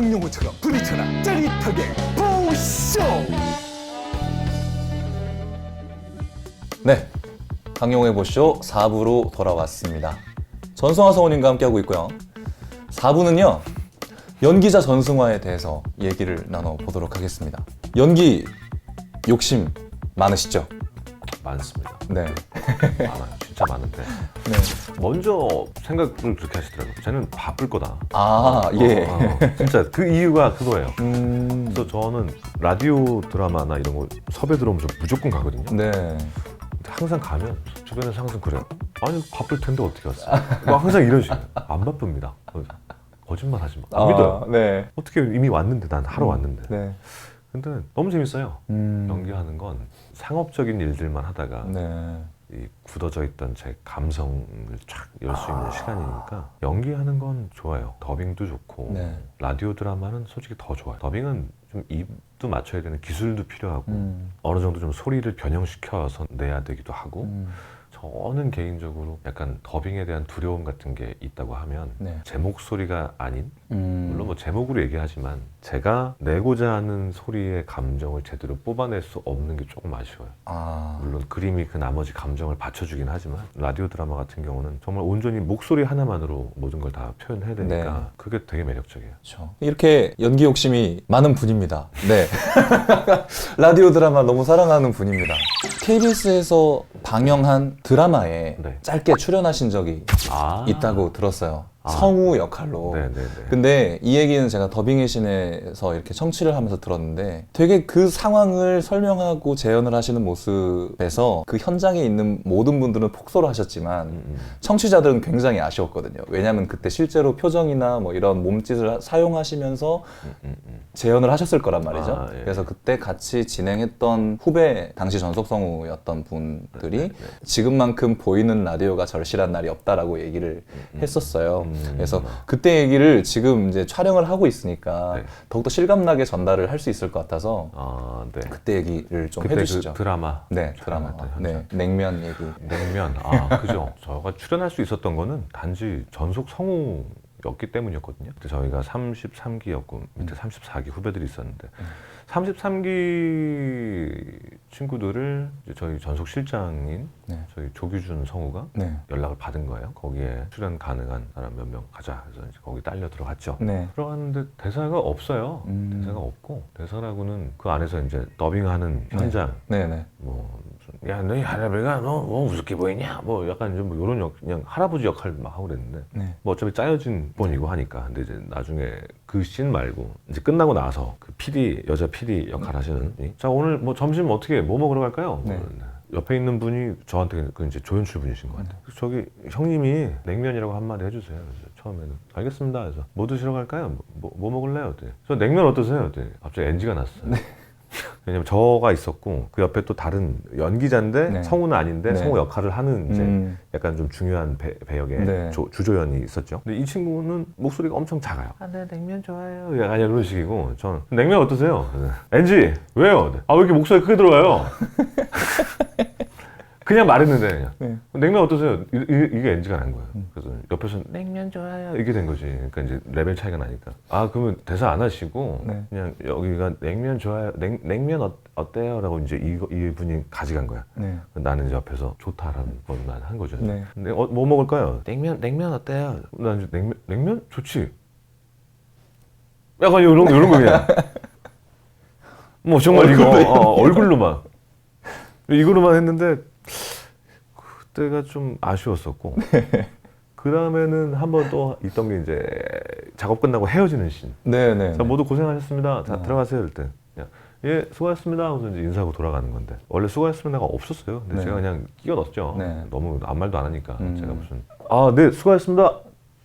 강용호처럼 부딪혀라 짜릿하게 보쇼 네, 강용의 보쇼 4부로 돌아왔습니다. 전승화 성우님과 함께하고 있고요. 4부는요, 연기자 전승화에 대해서 얘기를 나눠보도록 하겠습니다. 연기 욕심 많으시죠? 많습니다. 네. 많아요. 진짜 많은데. 네. 먼저 생각을 그렇게 하시더라고요. 쟤는 바쁠 거다. 아, 예. 어, 어, 진짜 그 이유가 그거예요. 음, 그래서 저는 라디오 드라마나 이런 거 섭외 들어오면 저 무조건 가거든요. 네. 근데 항상 가면 주변에서 항상 그래요. 아니 바쁠 텐데 어떻게 왔어? 뭐 항상 이런 식이에요. 안 바쁩니다. 그래서 거짓말 하지 마. 안 믿어요. 네. 어떻게 이미 왔는데 난 하러 왔는데. 네. 근데 너무 재밌어요. 음, 연기하는 건 상업적인 일들만 하다가 네. 이 굳어져 있던 제 감성을 쫙 열 수 있는 아. 시간이니까 연기하는 건 좋아요. 더빙도 좋고 네. 라디오 드라마는 솔직히 더 좋아요. 더빙은 좀 입도 맞춰야 되는 기술도 필요하고 음, 어느 정도 좀 소리를 변형시켜서 내야 되기도 하고 음, 저는 개인적으로 약간 더빙에 대한 두려움 같은 게 있다고 하면 네. 제 목소리가 아닌 음, 물론 뭐 제목으로 얘기하지만 제가 내고자 하는 소리의 감정을 제대로 뽑아낼 수 없는 게 조금 아쉬워요. 아, 물론 그림이 그 나머지 감정을 받쳐주긴 하지만 라디오 드라마 같은 경우는 정말 온전히 목소리 하나만으로 모든 걸 다 표현해야 되니까 네. 그게 되게 매력적이에요. 그렇죠. 이렇게 연기 욕심이 많은 분입니다. 네. 라디오 드라마 너무 사랑하는 분입니다. KBS에서 방영한 드라마에 네. 짧게 출연하신 적이 아 있다고 들었어요. 아. 성우 역할로. 네네네. 근데 이 얘기는 제가 더빙의 신에서 이렇게 청취를 하면서 들었는데 되게 그 상황을 설명하고 재현을 하시는 모습에서 그 현장에 있는 모든 분들은 폭소를 하셨지만 음, 음. 청취자들은 굉장히 아쉬웠거든요. 왜냐하면 그때 실제로 표정이나 뭐 이런 몸짓을 사용하시면서 음, 음, 음. 재현을 하셨을 거란 말이죠. 아, 예. 그래서 그때 같이 진행했던 후배 당시 전속 성우였던 분들이 네, 네. 지금만큼 보이는 라디오가 절실한 날이 없다라고 얘기를 했었어요. 음. 그래서 그때 얘기를 지금 이제 촬영을 하고 있으니까 네. 더욱더 실감나게 전달을 할 수 있을 것 같아서 아 네. 그때 얘기를 좀 그때 해주시죠. 그 드라마 네, 드라마. 네. 냉면 얘기. 냉면 아 그죠. 저가 출연할 수 있었던 거는 단지 전속 성우 였기 때문이었거든요. 그때 저희가 33기였고 밑에 34기 후배들이 있었는데 33기 친구들을 이제 저희 전속 실장인 네. 저희 조규준 성우가 네. 연락을 받은 거예요. 거기에 출연 가능한 사람 몇 명 가자. 그래서 이제 거기 딸려 들어갔죠. 네. 들어갔는데 대사가 없어요. 음. 대사가 없고 대사라고는 그 안에서 이제 더빙하는 현장 네네. 뭐 무슨 야 너희 할아버지가 너 뭐 우습게 보이냐 뭐 약간 좀뭐 이런 역 그냥 할아버지 역할 막 하고 그랬는데 네. 뭐 어차피 짜여진 본이고 하니까 근데 이제 나중에 그 씬 말고 이제 끝나고 나서 그 PD 여자 PD 역할 하시는 분이 자 오늘 뭐 점심 어떻게 뭐 먹으러 갈까요? 네. 뭐 옆에 있는 분이 저한테 그 이제 조연출 분이신 것 같아요. 그래서 저기 형님이 냉면이라고 한마디 해주세요. 그래서 처음에는 알겠습니다. 그래서 뭐 드시러 갈까요? 뭐, 뭐 먹을래요? 그랬더니 저 냉면 어떠세요? 그랬더니 갑자기 NG가 났어요. 왜냐면 저가 있었고 그 옆에 또 다른 연기자인데 네. 성우는 아닌데 네. 성우 역할을 하는 이제 음. 약간 좀 중요한 배, 배역의 네. 조, 주조연이 있었죠. 근데 이 친구는 목소리가 엄청 작아요. 아, 네, 냉면 좋아해요. 약간 이런 식이고 저는 냉면 어떠세요? 엔지 왜요? 아, 왜 이렇게 목소리 크게 들어와요? 그냥 말했는데 그냥 네. 냉면 어떠세요? 이, 이, 이 게 NG가 난 거예요. 그래서 옆에서 냉면 좋아요 이게 된 거지. 그러니까 이제 레벨 차이가 나니까. 아 그러면 대사 안 하시고 네. 그냥 여기가 냉면 좋아요. 냉, 냉면 어, 어때요?라고 이제 이 이 분이 가져간 거야. 네. 나는 이제 옆에서 좋다라는 것만 한 거죠. 네. 근데 어, 뭐 먹을까요? 냉면 냉면 어때요? 난 이제 냉면 냉면 좋지. 약간 이런 이런 거 그냥. 뭐 정말 이거 어, 얼굴로만 이거로만 했는데 그때가 좀 아쉬웠었고. 그 다음에는 한 번 또 있던 게 이제 작업 끝나고 헤어지는 씬. 네네. 자 모두 고생하셨습니다. 자 아. 들어가세요. 이럴 때 그냥 예 수고하셨습니다 하고서 이제 인사하고 돌아가는 건데 원래 수고하셨습니다가 없었어요. 근데 네. 제가 그냥 끼워 넣었죠. 네. 너무 아무 말도 안 하니까 음. 제가 무슨 아 네 수고하셨습니다.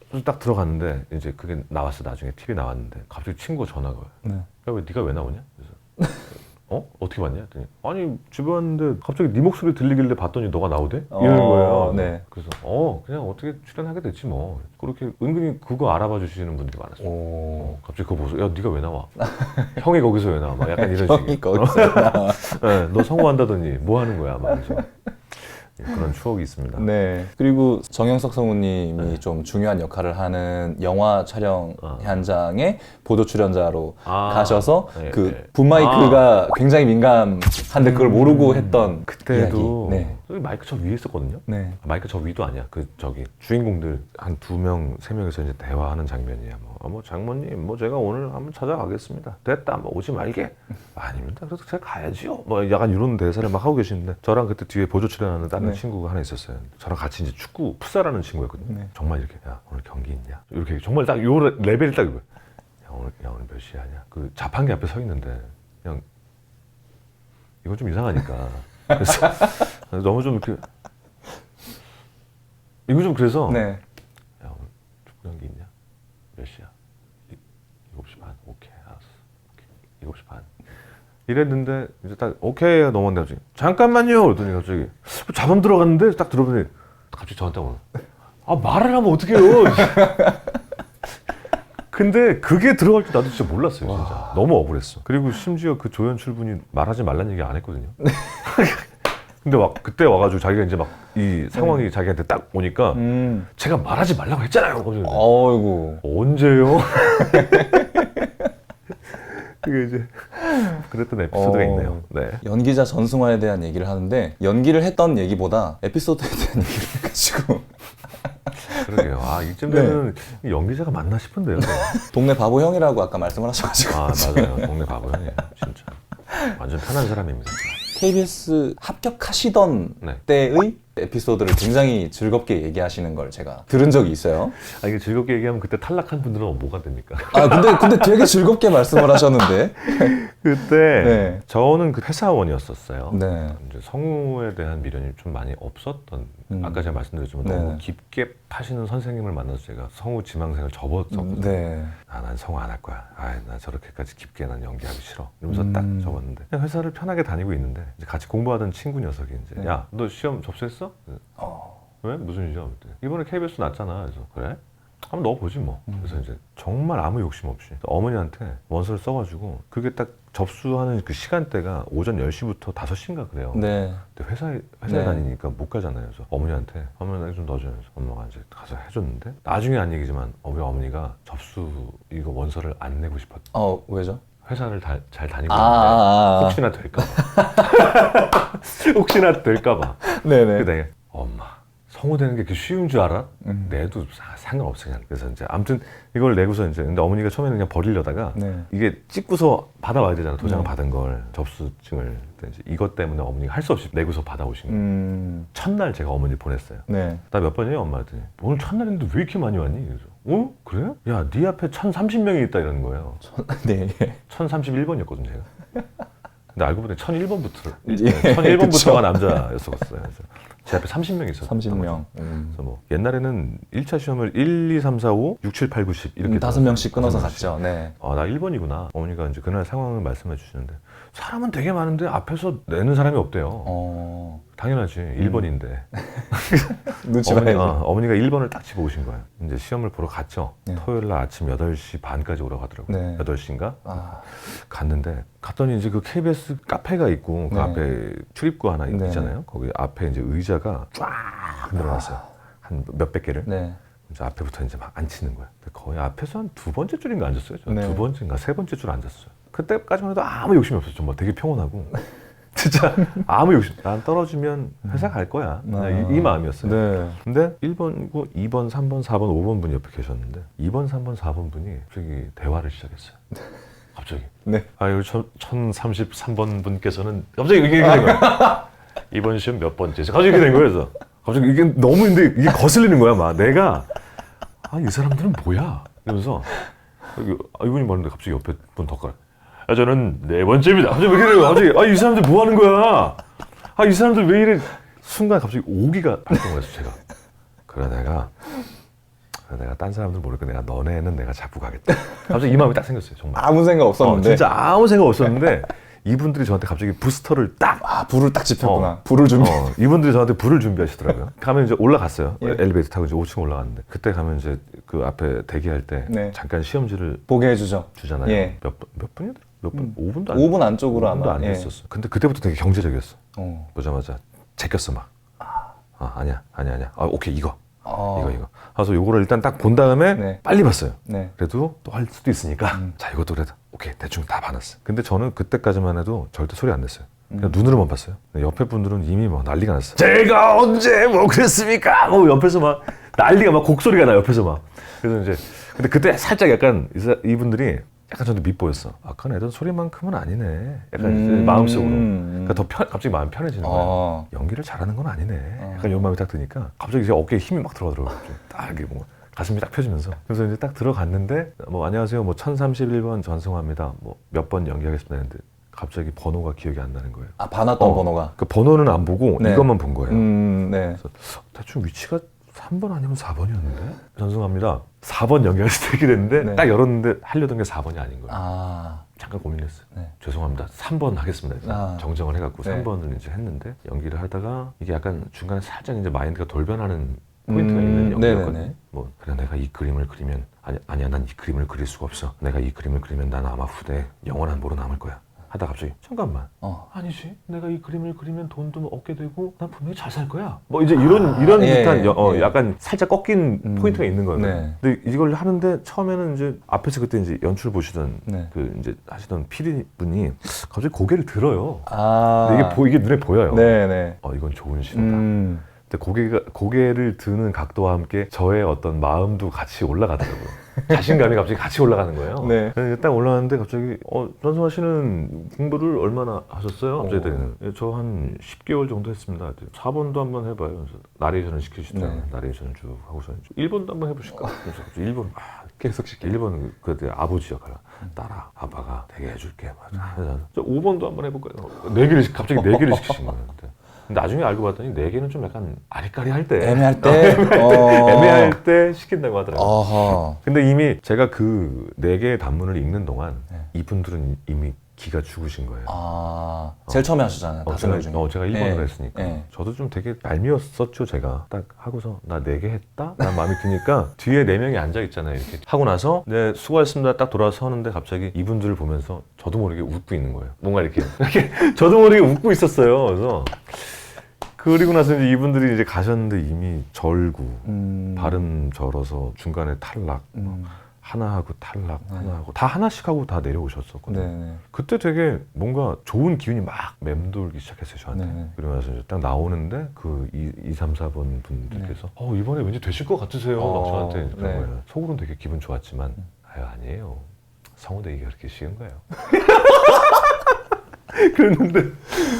그래서 딱 들어갔는데 이제 그게 나왔어 나중에 TV 나왔는데 갑자기 친구가 전화가 와요. 네. 야, 왜 네가 왜 나오냐? 그래서 어 어떻게 봤냐? 했더니 아니 집에 왔는데 갑자기 네 목소리 들리길래 봤더니 너가 나오대? 이러는 어, 거예요. 네. 그래서 어 그냥 어떻게 출연하게 됐지 뭐 그렇게 은근히 그거 알아봐 주시는 분들이 많았어요. 오. 어, 갑자기 그거 보소. 야, 네가 왜 나와? 형이 거기서 왜 나와? 막 약간 이런 형이 식이에요. 거기서 나와. 네, 너 성우한다더니 뭐 하는 거야? 막 그래서. 예, 그런 추억이 있습니다. 네. 그리고 정영석 성우님이 네. 좀 중요한 역할을 하는 영화 촬영 어. 현장에 보도 출연자로 아, 가셔서 네, 그 네. 분마이크가 굉장히 민감한데 그걸 모르고 했던 그때도 이야기. 네. 여기 마이크 저 위에 있었거든요. 네. 마이크 저 위도 아니야. 그 저기 주인공들 한 두 명, 세 명에서 이제 대화하는 장면이야. 뭐, 아, 뭐 장모님, 뭐 제가 오늘 한번 찾아가겠습니다. 됐다, 뭐 오지 말게. 아닙니다. 그래서 제가 가야지요. 뭐 약간 이런 대사를 막 하고 계시는데 저랑 그때 뒤에 보조 출연하는 다른 네. 친구가 하나 있었어요. 저랑 같이 이제 축구 풋살하는 친구였거든요. 네. 정말 이렇게 야 오늘 경기 있냐? 이렇게 정말 딱 요 레벨이 딱 이거. 야 오늘 야 오늘 몇 시에 하냐? 그 자판기 앞에 서 있는데 그냥 이건 좀 이상하니까. 그래서 너무 좀 이렇게 이거 좀 그래서 네. 야 오늘 축구 경기 있냐? 몇 시야? 이- 7시 반. 오케이 알았어. 오케이. 7시 반. 이랬는데 이제 딱 오케이 넘었는데 갑자기 잠깐만요 그러더니 갑자기 자본 들어갔는데 딱 들어보니 갑자기 저한테 오는 아 말을 하면 어떡해요 근데 그게 들어갈 줄 나도 진짜 몰랐어요 진짜 너무 억울했어 그리고 심지어 그 조연출 분이 말하지 말란 얘기 안 했거든요 근데 막 그때 와가지고 자기가 이제 막 이 상황이 자기한테 딱 오니까 음. 제가 말하지 말라고 했잖아요 어이구. 언제요? 그게 이제 그랬던 에피소드가 어. 있네요. 네. 연기자 전승화에 대한 얘기를 하는데 연기를 했던 얘기보다 에피소드에 대한 얘기를 해가지고 그러게요. 아 이쯤 되면 이 연기자가 맞나 싶은데요. 동네 바보 형이라고 아까 말씀을 하셔가지고 아 맞아요. 동네 바보 형이에요. 진짜 완전 편한 사람입니다. KBS 합격하시던 네. 때의 에피소드를 굉장히 즐겁게 얘기하시는 걸 제가 들은 적이 있어요. 아 이게 즐겁게 얘기하면 그때 탈락한 분들은 뭐가 됩니까? 아 근데 근데 되게 즐겁게 말씀을 하셨는데. 그때 네. 저는 그 회사원이었었어요. 네. 이제 성우에 대한 미련이 좀 많이 없었던 음. 아까 제가 말씀드렸지만 네. 너무 깊게 파시는 선생님을 만나서 제가 성우 지망생을 접었었거든요. 네. 아, 난 성우 안 할 거야. 아, 나 저렇게까지 깊게 난 연기하기 싫어. 이러면서 음. 딱 적었는데 그냥 회사를 편하게 다니고 있는데 이제 같이 공부하던 친구 녀석이 이제 네. 야, 너 시험 접수했어? 그래서 어. 왜? 무슨 시험? 그랬더니 이번에 KBS 났잖아. 그래서 그래? 한번 넣어보지 뭐. 음. 그래서 이제 정말 아무 욕심 없이 어머니한테 원서를 써가지고 그게 딱 접수하는 그 시간대가 오전 10시부터 5시인가 그래요. 네. 근데 회사에 회사에 네. 다니니까 못 가잖아요. 그래서 어머니한테 어머니 나좀 넣어줘요. 그래서 엄마가 이제 가서 해줬는데 나중에 한 얘기지만 우리 어머니가 접수 이거 원서를 안 내고 싶었. 어 왜죠? 회사를 다- 잘 다니고 아, 있는데 아, 아. 혹시나 될까 봐. 혹시나 될까 봐. 네네. 근데 내가 엄마 성우 되는 게 그렇게 쉬운 줄 알아? 음. 내도 사- 상관없어 그냥. 그래서 이제 아무튼 이걸 내고서 이제 근데 어머니가 처음에는 그냥 버리려다가 네. 이게 찍고서 받아와야 되잖아 도장 을 네. 받은 걸 접수증을 근데 이제 이것 때문에 어머니가 할 수 없이 내고서 받아오신 거예요. 음. 첫날 제가 어머니 보냈어요. 네. 나 몇 번이에요 엄마한테 오늘 첫날인데 왜 이렇게 많이 왔니? 그래서 어? 그래? 야 네 앞에 1030명이 있다 이러는 거예요. 네. 1031번이었거든 제가. 근데 알고 보니 1001번부터 예, 1001번부터가 그쵸. 남자였었어요. 그래서 제 앞에 30명 있었어요. 30명. 음. 그래서 뭐 옛날에는 1차 시험을 1, 2, 3, 4, 5, 6, 7, 8, 9, 10 이렇게 음, 다섯 명씩 끊어서. 갔죠. 네. 아, 나 1번이구나. 어머니가 이제 그날 상황을 말씀해 주시는데 사람은 되게 많은데 앞에서 내는 사람이 없대요. 어. 당연하지. 1번인데. 눈치 어머니, 봐야지. 어, 어머니가 1번을 딱 집어 오신 거예요. 이제 시험을 보러 갔죠. 네. 토요일 날 아침 8시 반까지 오라고 하더라고요. 네. 8시인가? 아. 갔는데 갔더니 이제 그 KBS 카페가 있고 그 네. 앞에 출입구 하나 네. 있잖아요. 거기 앞에 이제 의자가 쫙 늘어났어요. 한 몇백 개를. 네. 이제 앞에부터 이제 막 앉히는. 근데 거의 앞에서 한 두 번째 줄인가 앉았어요. 네. 두 번째인가 세 번째 줄 앉았어요. 그때까지만 해도 아무 욕심이 없었죠. 뭐 되게 평온하고. 진짜 아무 욕심. 난 떨어지면 회사 갈 거야. 그냥 이, 이 마음이었어요. 네. 근데 1번이고 2번, 3번, 4번, 5번 분이 옆에 계셨는데 2번, 3번, 4번 분이 갑자기 대화를 시작했어요. 갑자기. 네. 아, 여기 1033번 분께서는 갑자기 이게 된 거예요. 이번 시험 몇 번째? 갑자기 이렇게 된 거예요. 그래서 갑자기 이게 너무 근데 이게 거슬리는 거야. 막 내가 아, 이 사람들은 뭐야? 이러면서 여기, 아, 이분이 말하는데 갑자기 옆에 분 덧가라. 아, 저는 네 번째입니다. 갑자기 왜? 갑자기 아, 이 사람들 뭐 하는 거야? 아, 이 사람들 왜 이래? 순간 갑자기 오기가 발동을 했어, 제가. 그래 내가 내가 딴 사람들 모르고 내가 너네는 내가 잡고 가겠다. 갑자기 이 마음이 딱 생겼어요, 정말. 아무 생각 어, 없었는데. 진짜 아무 생각 없었는데 이분들이 저한테 갑자기 부스터를 딱 아 불을 딱 지폈구나. 어. 불을 준비. 어, 이분들이 저한테 불을 준비하시더라고요. 가면 이제 올라갔어요. 예. 엘리베이터 타고 이제 5층 올라갔는데 그때 가면 이제 그 앞에 대기할 때 네. 잠깐 시험지를 보게 해주죠. 주잖아요. 예. 몇, 분- 몇 분이더라? 몇 분? 음. 5분도 안 5분 안쪽으로 5분도 아마. 안 예. 됐었어. 근데 그때부터 되게 경제적이었어. 어. 보자마자 제꼈어 막. 아 아니야 아니야 아니야 아 오케이 이거 어. 이거 이거 그래서 요거를 일단 딱 본 다음에 네. 빨리 봤어요 네. 그래도 또 할 수도 있으니까 음. 자 이것도 그래도 오케이 대충 다 봐놨어 근데 저는 그때까지만 해도 절대 소리 안 냈어요 그냥 음. 눈으로만 봤어요 옆에 분들은 이미 막 난리가 났어요 제가 언제 뭐 그랬습니까 뭐 옆에서 막 난리가 막 곡소리가 나 옆에서 막 그래서 이제 근데 그때 살짝 약간 이분들이 약간 저도 밉보였어 아까 내던 소리만큼은 아니네 약간 음. 마음속으로 음. 그러니까 더 편, 갑자기 마음이 편해지는 거예요 어. 연기를 잘하는 건 아니네. 어. 약간 이런 마음이 딱 드니까 갑자기 이제 어깨에 힘이 막 들어가더라고요. 갑자기 딱 이게 뭔가 가슴이 딱 펴지면서 그래서 이제 딱 들어갔는데 뭐 안녕하세요 뭐 1031번 전승화입니다. 뭐 몇 번 연기하겠습니다 했는데 갑자기 번호가 기억이 안 나는 거예요. 아 반았던 어. 번호가. 그 번호는 안 보고 네. 이것만 본 거예요. 음, 네. 대충 위치가 3번 아니면 4번이었는데 전승화입니다. 4번 연기하실 때 됐는데 네. 딱 열었는데 하려던 게 4번이 아닌 거예요. 아, 잠깐 고민했어요. 네. 죄송합니다. 3번 하겠습니다. 아. 정정을 해갖고 네. 3번을 이제 했는데 연기를 하다가 이게 약간 중간에 살짝 이제 마인드가 돌변하는 포인트가 음, 있는 연기였거든요. 네네네. 뭐 그래 내가 이 그림을 그리면 아니 아니야 난 이 그림을 그릴 수가 없어. 내가 이 그림을 그리면 난 아마 후대에 영원한 모로 남을 거야. 하다 갑자기 잠깐만 어. 아니지 내가 이 그림을 그리면 돈도 얻게 되고 난 분명히 잘 살 거야 뭐 이제 이런 이런 예, 듯한 여- 어, 예. 약간 살짝 꺾인 음, 포인트가 있는 거예요 네. 근데 이걸 하는데 처음에는 이제 앞에서 그때 이제 연출 보시던 네. 그 이제 하시던 PD 분이 갑자기 고개를 들어요 아. 근데 이게 보 이게 눈에 보여요 네, 네. 어 이건 좋은 신호다 음. 고개가 고개를 드는 각도와 함께 저의 어떤 마음도 같이 올라가더라고요. 자신감이 갑자기 같이 올라가는 거예요. 네. 그래서 딱 올라가는데 갑자기 어 전승화 씨는 공부를 얼마나 하셨어요? 갑자기 오. 그랬더니 저한 10개월 정도 했습니다. 4번도 한번 해봐요. 그래서 나레이션을 시키시더라고요. 네. 나레이션을 쭉 하고서 1번도 한번 해보실까? 그래서 갑자기 1번 아, 계속 시켜. 1번 그때 아버지 역할 딸아 아빠가 되게 해줄게 막 하면서 저 5번도 한번 해볼까요? 네 개를 갑자기 네 개를 시키신 거예요. 나중에 알고 봤더니 네 개는 좀 약간 아리까리할 때 애매할 때. 어. 애매할 때 시킨다고 하더라고요. 어허. 근데 이미 제가 그 네 개의 단문을 읽는 동안 네. 이분들은 이미 기가 죽으신 거예요. 아, 제일 처음에 하셨잖아요. 어, 다섯 제가, 명 중에. 어, 제가 1번을 네. 했으니까 네. 저도 좀 되게 얄미웠었죠 제가 딱 하고서 나 네 개 했다? 라는 마음이 드니까 뒤에 네 명이 앉아 있잖아요 이렇게 하고 나서 네 수고하셨습니다 딱 돌아서 하는데 갑자기 이분들을 보면서 저도 모르게 웃고 있는 거예요 뭔가 이렇게 이렇게 저도 모르게 웃고 있었어요 그래서 그리고 나서 이제 이분들이 이제 가셨는데 이미 절구 음. 발음 절어서 중간에 탈락 음. 하나 하고 탈락 네. 하나 하고 다 하나씩 하고 다 내려오셨었거든요 네, 네. 그때 되게 뭔가 좋은 기운이 막 맴돌기 시작했어요 저한테 네네. 나서 이제 딱 나오는데 그 2, 2 3, 4번 분들께서 어 이번에 왠지 되실 것 같으세요 막 어, 저한테 그런 네. 거예요 속으로는 되게 기분 좋았지만 아유 아니에요 성우되기가 그렇게 쉬운 거예요 그랬는데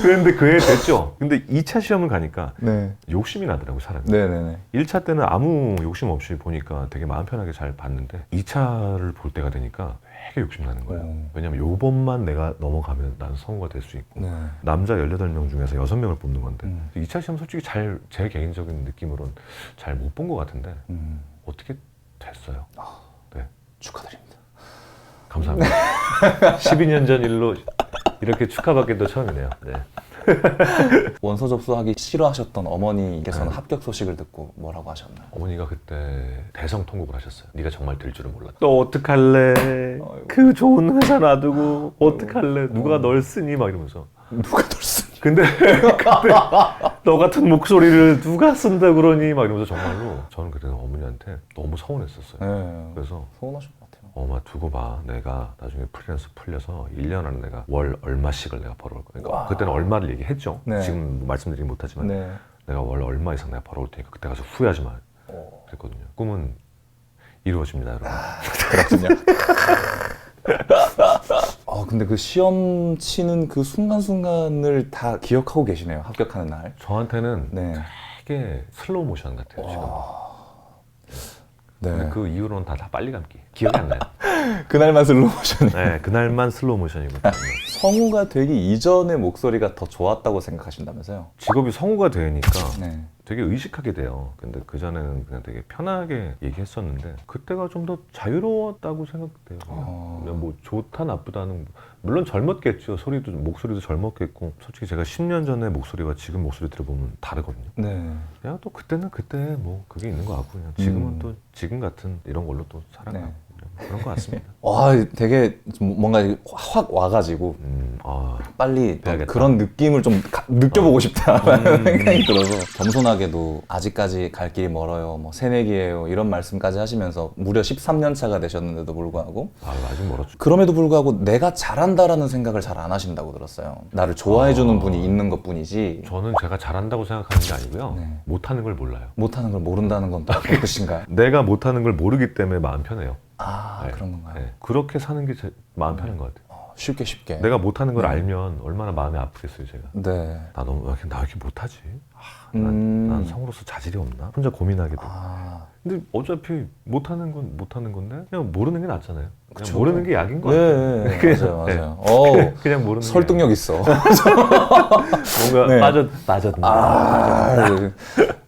그랬는데 그 해 됐죠 근데 2차 시험을 가니까 네. 욕심이 나더라고 사람이 네, 네, 네. 1차 때는 아무 욕심 없이 보니까 되게 마음 편하게 잘 봤는데 2차를 볼 때가 되니까 되게 욕심 나는 거예요. 오. 왜냐면 요번만 내가 넘어가면 난 성우가 될 수 있고 네. 남자 18명 중에서 6명을 뽑는 건데 음. 2차 시험 솔직히 잘 제 개인적인 느낌으로는 잘못 본 것 같은데 음. 어떻게 됐어요. 네. 축하드립니다. 감사합니다. 12년 전 일로 이렇게 축하받기도 처음이네요. 네. 원서 접수하기 싫어하셨던 어머니께서는 네. 합격 소식을 듣고 뭐라고 하셨나요? 어머니가 그때 대성 통곡을 하셨어요. 네가 정말 될 줄은 몰랐다. 너 어떡할래? 그 좋은 회사 놔두고 어떡할래? 누가 널 쓰니? 막 이러면서. 누가 널 쓰니? 근데 근데 너 같은 목소리를 누가 쓴다 그러니? 막 이러면서 정말로 저는 그때 어머니한테 너무 서운했었어요. 네. 그래서 같아요. 엄마 두고 봐. 내가 나중에 프리랜서 풀려서 1년 안에 내가 월 얼마씩을 내가 벌어올 거야. 그러니까 와. 그때는 얼마를 얘기했죠. 네. 지금 말씀드리긴 못하지만 네. 내가 월 얼마 이상 내가 벌어올 테니까 그때 가서 후회하지 마. 어, 그랬거든요. 꿈은 이루어집니다, 여러분. 그렇군요. 아, 근데 그 시험 치는 그 순간순간을 다 기억하고 계시네요. 합격하는 날. 저한테는 네. 되게 슬로우 모션 같아요. 지금. 네. 그 이후로는 다, 다 빨리 감기. 기억이 안 나요. 그날만 슬로우 모션이. 네, 그날만 슬로우 모션이고. 성우가 되기 이전의 목소리가 더 좋았다고 생각하신다면서요? 직업이 성우가 되니까 네. 되게 의식하게 돼요. 근데 그 전에는 그냥 되게 편하게 얘기했었는데 그때가 좀 더 자유로웠다고 생각돼요. 어. 그냥 뭐 좋다 나쁘다는 물론 젊었겠죠. 소리도 목소리도 젊었겠고 솔직히 제가 10년 전의 목소리와 지금 목소리 들어보면 다르거든요. 네. 그냥 또 그때는 그때 뭐 그게 있는 것 같고 그냥 지금은 음. 또 지금 같은 이런 걸로 또 살아가고 네. 그런 것 같습니다. 와, 되게 좀 뭔가 확 와가지고 음, 아, 빨리 돼야겠다. 그런 느낌을 좀 가- 느껴보고 싶다 라는 음. 생각이 들어서 겸손하게도 아직까지 갈 길이 멀어요. 뭐 새내기예요. 이런 말씀까지 하시면서 무려 13년 차가 되셨는데도 불구하고 아 아직 멀었죠. 그럼에도 불구하고 내가 잘한다라는 생각을 잘 안 하신다고 들었어요. 나를 좋아해주는 아. 분이 있는 것 뿐이지 저는 제가 잘한다고 생각하는 게 아니고요. 네. 못하는 걸 몰라요. 못하는 걸 모른다는 건또 어떤 뜻인가요? 내가 못하는 걸 모르기 때문에 마음 편해요. 아 네. 그런 건가요? 네. 그렇게 사는 게 제 마음 편한 것 같아요. 어, 쉽게 쉽게. 내가 못하는 걸 네. 알면 얼마나 마음이 아프겠어요, 제가. 네. 나 너무 나왜 이렇게 못하지? 아, 난, 음. 난 성으로서 자질이 없나? 혼자 고민하게 돼. 아 근데 어차피 못하는 건 못하는 건데 그냥 모르는 게 낫잖아요. 그냥 그쵸. 모르는 게 약인 거 같아요. 네, 그냥- 맞아요, 네. 맞아요. 어 그냥 모르는 게 설득력 있어. 뭔가 네. 빠졌 빠졌나? 아, 네.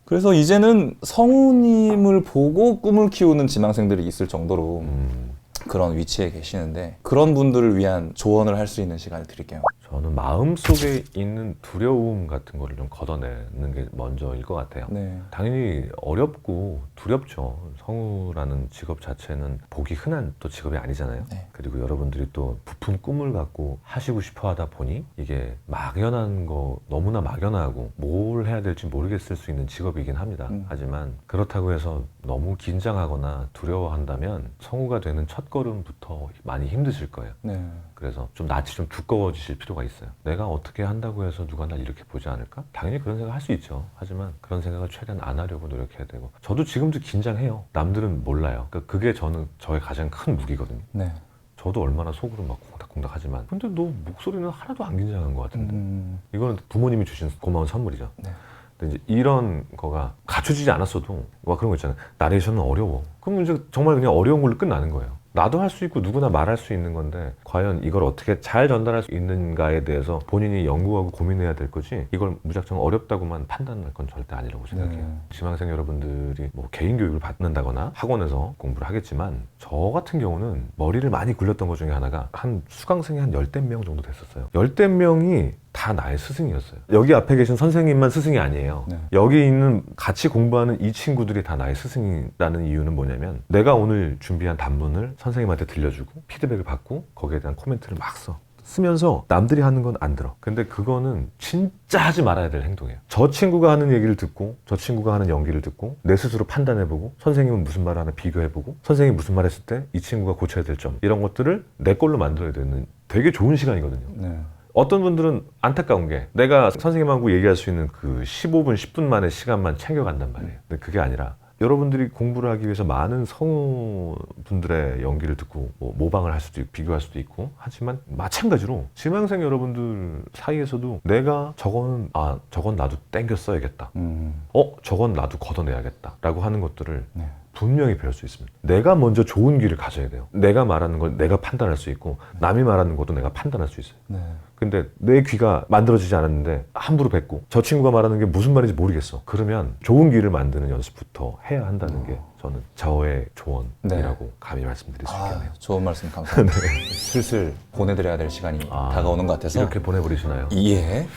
그래서 이제는 성우님을 보고 꿈을 키우는 지망생들이 있을 정도로 음, 그런 위치에 계시는데 그런 분들을 위한 조언을 할 수 있는 시간을 드릴게요. 저는 마음 속에 있는 두려움 같은 거를 좀 걷어내는 게 먼저일 것 같아요. 네. 당연히 어렵고 두렵죠. 성우라는 직업 자체는 보기 흔한 또 직업이 아니잖아요. 네. 그리고 여러분들이 또 부푼 꿈을 갖고 하시고 싶어 하다 보니 이게 막연한 거 너무나 막연하고 뭘 해야 될지 모르겠을 수 있는 직업이긴 합니다. 음. 하지만 그렇다고 해서 너무 긴장하거나 두려워한다면 성우가 되는 첫 걸음부터 많이 힘드실 거예요. 네. 그래서 좀 낯이 좀 두꺼워지실 필요가 있어요. 내가 어떻게 한다고 해서 누가 날 이렇게 보지 않을까? 당연히 그런 생각 할 수 있죠. 하지만 그런 생각을 최대한 안 하려고 노력해야 되고. 저도 지금도 긴장해요. 남들은 몰라요. 그러니까 그게 저는 저의 가장 큰 무기거든요. 네. 저도 얼마나 속으로 막 콩닥콩닥 하지만. 근데 너 목소리는 하나도 안 긴장한 것 같은데. 음, 이거는 부모님이 주신 고마운 선물이죠. 네. 근데 이제 이런 거가 갖춰지지 않았어도 와 그런 거 있잖아요. 나레이션은 어려워. 그럼 이제 정말 그냥 어려운 걸로 끝나는 거예요. 나도 할 수 있고 누구나 말할 수 있는 건데 과연 이걸 어떻게 잘 전달할 수 있는가에 대해서 본인이 연구하고 고민해야 될 거지 이걸 무작정 어렵다고만 판단할 건 절대 아니라고 생각해요. 네. 지망생 여러분들이 뭐 개인 교육을 받는다거나 학원에서 공부를 하겠지만 저 같은 경우는 머리를 많이 굴렸던 것 중에 하나가 한 수강생이 한 열댓 명 정도 됐었어요. 열댓 명이 다 나의 스승이었어요. 여기 앞에 계신 선생님만 스승이 아니에요. 네. 여기 있는 같이 공부하는 이 친구들이 다 나의 스승이라는 이유는 뭐냐면 내가 오늘 준비한 단문을 선생님한테 들려주고 피드백을 받고 거기에 대한 코멘트를 막 써. 쓰면서 남들이 하는 건 안 들어. 근데 그거는 진짜 하지 말아야 될 행동이에요. 저 친구가 하는 얘기를 듣고 저 친구가 하는 연기를 듣고 내 스스로 판단해보고 선생님은 무슨 말을 하나 비교해보고 선생님이 무슨 말 했을 때 이 친구가 고쳐야 될 점 이런 것들을 내 걸로 만들어야 되는 되게 좋은 시간이거든요. 네. 어떤 분들은 안타까운 게 내가 선생님하고 얘기할 수 있는 그 15분, 10분 만의 시간만 챙겨간단 말이에요. 근데 그게 아니라 여러분들이 공부를 하기 위해서 많은 성우분들의 연기를 듣고 뭐 모방을 할 수도 있고 비교할 수도 있고 하지만 마찬가지로 지망생 여러분들 사이에서도 내가 저건 아 저건 나도 땡겨 써야겠다. 음, 어 저건 나도 걷어내야겠다. 라고 하는 것들을 네. 분명히 배울 수 있습니다. 내가 먼저 좋은 귀를 가져야 돼요. 내가 말하는 걸 내가 판단할 수 있고 남이 말하는 것도 내가 판단할 수 있어요. 네. 근데 내 귀가 만들어지지 않았는데 함부로 뱉고 저 친구가 말하는 게 무슨 말인지 모르겠어. 그러면 좋은 귀를 만드는 연습부터 해야 한다는 게 저는 저의 조언이라고 감히 말씀드릴 수 아, 있겠네요. 좋은 말씀 감사합니다. 슬슬 보내드려야 될 시간이 아, 다가오는 것 같아서 이렇게 보내버리시나요? 예.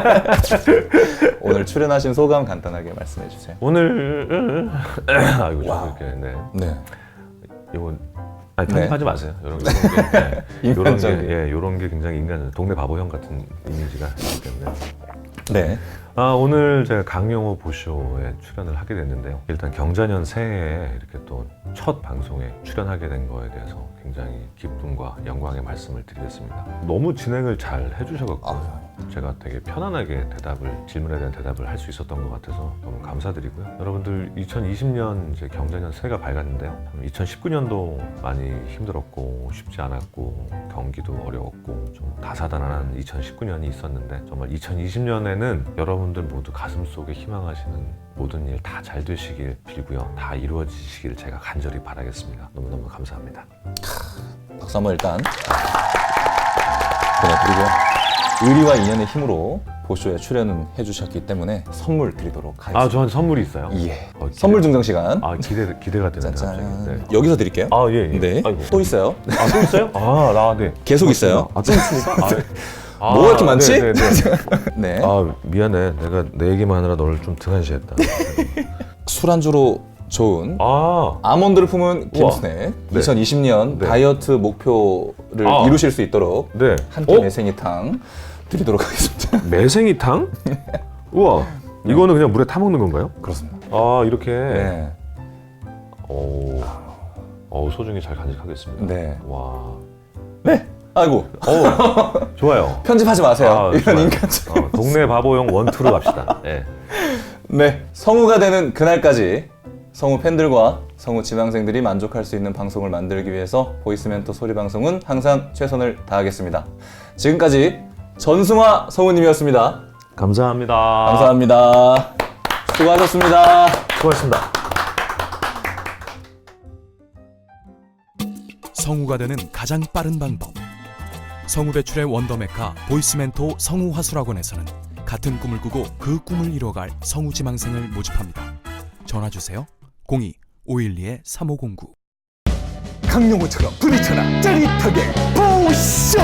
오늘 출연하신 소감 간단하게 말씀해 주세요. 오늘 아이고 저 와우. 이렇게 네. 네. 이건 아니 네. 편집하지 마세요. 이런 게, 네. 이런 게 인간적인. 예, 이런 게 굉장히 인간 동네 바보형 같은 이미지가 있기 때문에 네. 아, 오늘 제가 강영호 보쇼에 출연을 하게 됐는데요. 일단 경자년 새해에 이렇게 또 첫 방송에 출연하게 된 거에 대해서 굉장히 기쁨과 영광의 말씀을 드리겠습니다. 너무 진행을 잘 해주셔갖고 아, 제가 되게 편안하게 대답을 질문에 대한 대답을 할 수 있었던 것 같아서 너무 감사드리고요. 여러분들 2020년 이제 경자년 새해가 밝았는데요. 2019년도 많이 힘들었고 쉽지 않았고 경기도 어려웠고 좀 다사다난한 2019년이 있었는데 정말 2020년에는 여러분들 모두 가슴 속에 희망하시는 모든 일 다 잘 되시길 빌고요. 다 이루어지시길 제가 간절히 바라겠습니다. 너무너무 감사합니다. 박수 한번 일단 보내드리고요. 의리와 인연의 힘으로 보쇼에 출연은 해주셨기 때문에 선물 드리도록 하겠습니다. 아, 저한테 선물이 있어요? 예. 어, 기대- 선물 증정 시간. 아, 기대, 기대가 되는데 짠짠. 갑자기. 네. 여기서 드릴게요. 아, 예, 예. 네. 아이고. 또 있어요. 아, 또 있어요? 아, 나, 네. 계속 있어요. 아, 또 있습니까? 아, 뭐가 이렇게 많지? 네, 네, 네. 네. 아, 미안해. 내가 내 얘기만 하느라 너를 좀 등한시했다. 술안주로 좋은 아, 아몬드를 품은 우와. 김스낵 네. 2020년 네. 다이어트 목표를 아. 이루실 수 있도록 네. 한 끼 어? 매생이탕 드리도록 하겠습니다. 매생이탕? 우와, 이거는 그냥 물에 타 먹는 건가요? 그렇습니다. 아, 이렇게. 네. 오, 어우, 소중히 잘 간직하겠습니다. 네. 와, 네. 아이고 어, 좋아요. 편집하지 마세요. 아, 이런 좋아요. 인간적. 어, 동네 바보용 원투로 갑시다. 네. 네. 성우가 되는 그날까지 성우 팬들과 성우 지망생들이 만족할 수 있는 방송을 만들기 위해서 보이스멘토 소리 방송은 항상 최선을 다하겠습니다. 지금까지 전승화 성우님이었습니다. 감사합니다. 감사합니다. 수고하셨습니다. 수고하셨습니다. 성우가 되는 가장 빠른 방법. 성우 배출의 원더메카 보이스멘토 성우 화술학원에서는 같은 꿈을 꾸고 그 꿈을 이뤄갈 성우 지망생을 모집합니다. 전화 주세요. 02 512 3509. 강용호처럼 부딪혀라 짜릿하게 보쇼